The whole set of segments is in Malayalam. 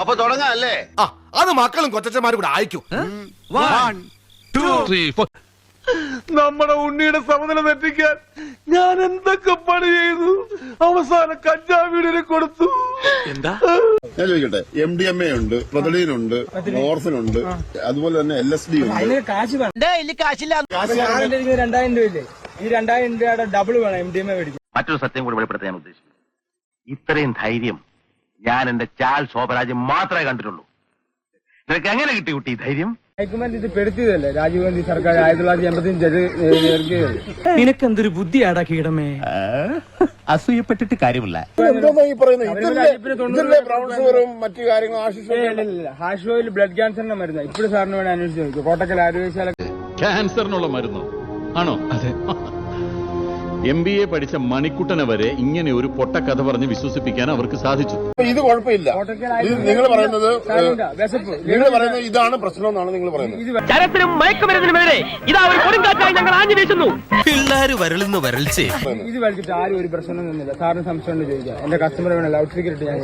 അപ്പൊ തുടങ്ങാല്ലേ? ആ അത് മക്കളും കൊച്ചന്മാരും കൂടെ അയക്കും. നമ്മുടെ ഉണ്ണിയുടെ സമനില തെറ്റിക്കാൻ ഞാൻ എന്തൊക്കെ പണി ചെയ്തു? അവസാനം കഞ്ചാവീടിനെ കൊടുത്തു. എന്താ? ഞാൻ ചോദിക്കട്ടെ എം ഡി എം എ ഉണ്ട് പ്രതലീനുണ്ട് ഓർഫിനുണ്ട് അതുപോലെ തന്നെ എൽ എസ് ഡി ഉണ്ട്. അതിന് കാശ് വേണം. ഞാനെന്റെ ഇരിക്കുന്ന രണ്ടായിരം രൂപയില്ലേ ഈ രണ്ടായിരം രൂപയുടെ ഡബിൾ വേണം എം ഡി എം എ മേടിക്കും മറ്റൊരു സത്യം കൂടി വെളിപ്പെടുത്താൻ ഞാൻ ഉദ്ദേശിക്കുന്നു. ഇത്രയും ധൈര്യം ഞാൻ എന്റെ ചാൽ ശോഭരാജ് മാത്രമേ കണ്ടിട്ടുള്ളൂ. നിനക്ക് എങ്ങനെ കിട്ടി കുട്ടി ധൈര്യം? ഹൈക്കമാൻഡ് ഇത് പെടുത്തിയതല്ലേ? രാജീവ് ഗാന്ധി സർക്കാർ ആയിരത്തി തൊള്ളായിരത്തി എൺപത്തി നിനക്ക് എന്തൊരു ബുദ്ധിയാടാ കീടമേ അസൂയപ്പെട്ടിട്ട് കാര്യമില്ല. മറ്റു കാര്യങ്ങളും ആശിഷും ഹാഷ് ഓയിൽ ബ്ലഡ് ക്യാൻസറിന്റെ മരുന്ന്. ഇപ്പോഴും സാറിന് വേണേ അന്വേഷിച്ചു നോക്കും. കോട്ടക്കൽ ആരോഗ്യശാല ക്യാൻസറിനുള്ള മരുന്നോ? ആണോ? അതെ. എം ബി എ പഠിച്ച മണിക്കുട്ടനെ വരെ ഇങ്ങനെ ഒരു പൊട്ടക്കഥ പറഞ്ഞ് വിശ്വസിപ്പിക്കാൻ അവർക്ക് സാധിച്ചു. ഇത് കുഴപ്പമില്ല. ഇത് നിങ്ങൾ പറയുന്നത് നിങ്ങൾ പറയുന്നത് ഇതാണ് പ്രശ്നം എന്നാണ് നിങ്ങൾ പറയുന്നത്. ചരത്തിനും മയക്കുമരുന്നിനുമെതിരെ ഇതാ ഒരു കൊടുങ്കാറ്റായി ഞങ്ങൾ ആഞ്ഞു വീശുന്നു പിള്ളേര് വരളുന്ന വരൾച്ച. ഇത് വലിച്ചിട്ട് ആരും ഒരു പ്രശ്നം നിന്നില്ല. സാറിന് സംശയം ഉണ്ട് ചോദിക്കാം. എന്റെ കസ്റ്റമർ വേണം ലൗഡ് സ്പീക്കർ ഇട്ട് ഞാൻ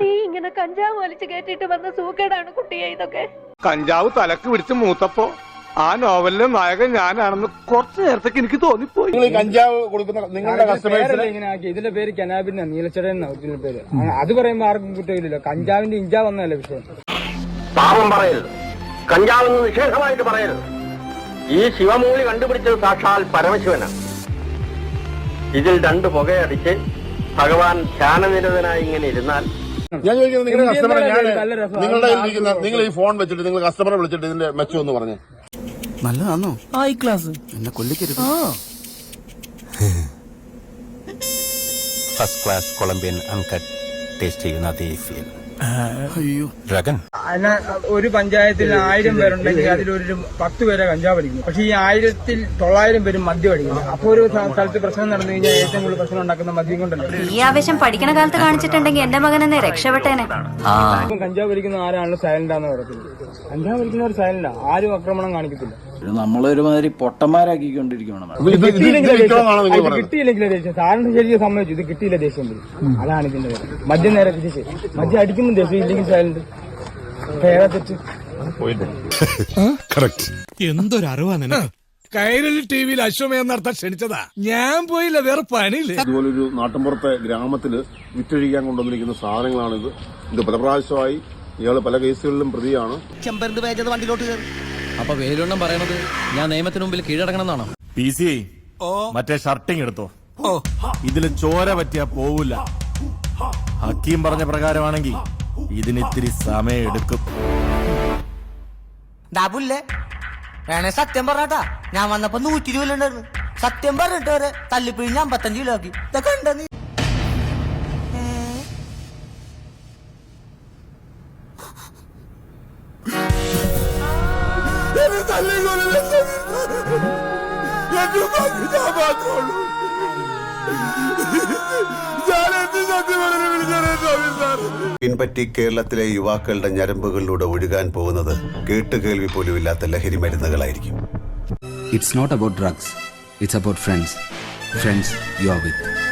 നീ ഇങ്ങനെ കഞ്ചാവ് വലിച്ചു കയറ്റിട്ട് വന്ന സൂക്കേടാണ് കുട്ടിയെ ഇതൊക്കെ. കഞ്ചാവ് തലക്ക് പിടിച്ച് മൂത്തപ്പോ ആ നോവലിലെ നായകൻ ഞാനാണെന്ന് കുറച്ചു നേരത്തേക്ക് എനിക്ക് തോന്നിപ്പോയി. നിങ്ങൾ കഞ്ചാവ് കൊടുക്കുന്ന നിങ്ങളുടെ കസ്റ്റമേഴ്സിന് ആക്കി ഇതിന്റെ പേര് കനാബിന്റെ നീലച്ചട എന്ന ഒറിജിനൽ പേര്. അത് പറയുമ്പോ ആർക്കും കുറ്റമില്ലല്ലോ കഞ്ചാവിന്റെ ഇഞ്ചാ വന്നതല്ലേ വിഷയം. പാപം പറയരുത്. കഞ്ചാവെന്ന് നിഷേധമായിട്ട് പറയരുത്. ഈ ശിവമൂലി കണ്ടുപിടിച്ചത് സാക്ഷാൽ പരമശിവനാണ്. ഇതിൽ രണ്ട് പുകയടിച്ച് ഭഗവാൻ ധ്യാനനിരതനായി ഇങ്ങനെ ഇരുന്നാൽ ഞാൻ ചോദിക്കുന്നത് നിങ്ങളുടെ കസ്റ്റമറെ ഞാൻ നിങ്ങളുടെ നിങ്ങൾ ഈ ഫോൺ വെച്ചിട്ട് നിങ്ങൾ കസ്റ്റമറെ വിളിച്ചിട്ട് ഇതിന്റെ മെച്ചം എന്ന് പറഞ്ഞു. നല്ലതാണോ ഹൈ ക്ലാസ്. എന്നെ കൊല്ലിക്കരുത്. First class Colombian uncut taste ചെയ്യുന്ന അതേ ഫീൽ അയ്യോ. ഒരു പഞ്ചായത്തിൽ ആയിരം പേരുണ്ടെങ്കിൽ അതിലൊരു പത്ത് പേരെ കഞ്ചാവ് അടിക്കും. പക്ഷെ ഈ ആയിരത്തിൽ തൊള്ളായിരം പേരും മദ്യം അടിക്കും അപ്പൊ ഒരു സ്ഥ- സ്ഥലത്ത് പ്രശ്നം നടന്നു കഴിഞ്ഞാൽ ഏറ്റവും കൂടുതൽ പ്രശ്നം ഉണ്ടാക്കുന്ന മദ്യം കൊണ്ടല്ലേ? ഈ ആവശ്യം പഠിക്കണ കാലത്ത് കാണിച്ചിട്ടുണ്ടെങ്കിൽ എന്റെ മകൻ എന്നെ രക്ഷപ്പെട്ടേനെ. കഞ്ചാവ് വലിക്കുന്ന ആരാണ് സൈലന്റ് ആണെന്ന് പറയുന്നത് ഒരു സൈലന്റ് ആരും ആക്രമണം കാണിക്കത്തില്ല. നമ്മളൊരുമാതിരി പൊട്ടന്മാരാക്കിക്കൊണ്ടിരിക്കണം ഇത് കിട്ടിയില്ലെങ്കിലേ ദേഷ്യം. സാറിന് ശരിക്കും സമ്മതിച്ചു. ഇത് കിട്ടിയില്ല ദേഷ്യം വരും അതാണ് ഇതിന്റെ പേര് മദ്യം നേരെ തിരിച്ച് മദ്യം അടിക്കുമ്പോൾ ദേഷ്യം ഇല്ലെങ്കിൽ സൈലന്റ് ഏതാ തെറ്റ്. എന്തൊരു അറിവാ നിനക്ക്? കൈരളി ടി വിയിൽ അശ്വമേധം നടത്താൻ ക്ഷണിച്ചതാ. ഞാൻ പോയില്ല വേറെ പണിയില്ല. ഇതുപോലൊരു നാട്ടിൻപുറത്തെ ഗ്രാമത്തിൽ വിറ്റഴിക്കാൻ കൊണ്ടുവന്നിരിക്കുന്ന സാധനങ്ങളാണിത്. ഇത് പല പ്രാവശ്യമായി ഇയാൾ പല കേസുകളിലും പ്രതിയാണ്. ചെമ്പരന്ത് വേജത് വണ്ടിയിലോട്ട് കയറി. അപ്പൊ വേലുണ്ണം പറയണത് ഞാൻ നിയമത്തിന് മുമ്പിൽ കീഴടങ്ങണം എന്നാണോ പി സി മറ്റേ ഷർട്ടിങ് എടുത്തോ? ഇതിൽ ചോര പറ്റിയാ പോവില്ല ഹക്കീം പറഞ്ഞ പ്രകാരമാണെങ്കിൽ ഇതിന് ഇത്തിരി സമയം എടുക്കും. ഡാബുല്ലേ വേണേ സത്യം പറഞ്ഞാട്ടാ ഞാൻ വന്നപ്പോ നൂറ്റി രൂപ ഉണ്ടായിരുന്നു സത്യം പറഞ്ഞിട്ട് വരെ തല്ലിപ്പിഴിഞ്ഞ് അമ്പത്തഞ്ച് കിലോ ആക്കി ഇതൊക്കെ ഉണ്ടോ നീ പിൻപറ്റി കേരളത്തിലെ യുവാക്കളുടെ ഞരമ്പുകളിലൂടെ ഒഴുകാൻ പോകുന്നത് കേട്ടുകേൾവി പോലും ഇല്ലാത്ത ലഹരി മരുന്നുകളായിരിക്കും. It's not about drugs it's about friends friends you are with